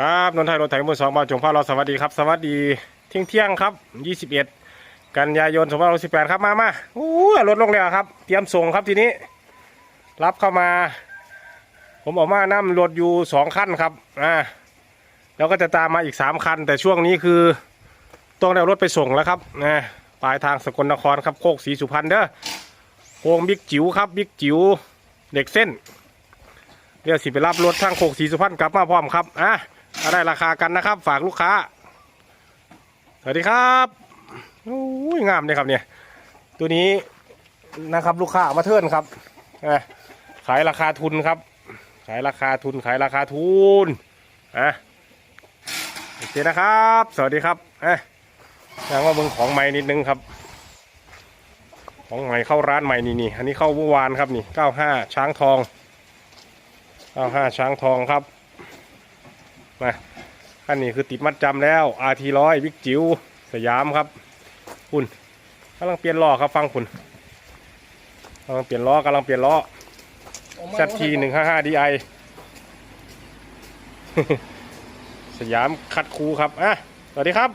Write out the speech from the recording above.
ครับนนทไทยรถไถมือสองบาทจงพาเราสวัสดีครับ สวัสดีเที่ยงเที่ยงครับ21กันยายน2518ครับมามาโอ้ยรถลงแล้วครับ เตรียมส่งครับทีนี้ รับเข้ามา ผมออกมานั่รถอยู่สองคันครับอ่าแล้วก็จะตามมาอีกสามคัน แต่ช่วงนี้คือต้องได้เอารถไปส่งแล้วครับนะปลายทางสกลนครครับโคกศรีสุพรรณเด้อโค้งบิ๊กจิ๋วครับบิ๊กจิ๋วเด็กเส้นเดี๋ยวสิไปรับรถทางโคกศรีสุพรรณกลับมาพร้อมครับอะ ได้ราคากันนะครับ ฝากลูกค้า สวัสดีครับโอ้ยงามเลยครับเนี่ย ตัวนี้นะครับลูกค้ามาเทิร์นครับขายราคาทุนครับ ขายราคาทุนขายราคาทุนอะโอเคนะครับ สวัสดีครับอะยังว่าเบิ่งของใหม่นิดนึงครับ ของใหม่เข้าร้านใหม่นี่นี่อันนี้เข้าเมื่อวานครับนี่95ช้างทองเอาห้าช้างทองครับ มาอันนี้คือติดมัดจำแล้ว RT ร้อยวิกจิ๋วสยามครับ คุณกำลังเปลี่ยนล้อครับฟังคุณกำลังเปลี่ยนล้อกำลังเปลี่ยนล้อ ZT หนึ่งห้าห้า DI สยามคัดคูครับอะสวัสดีครับ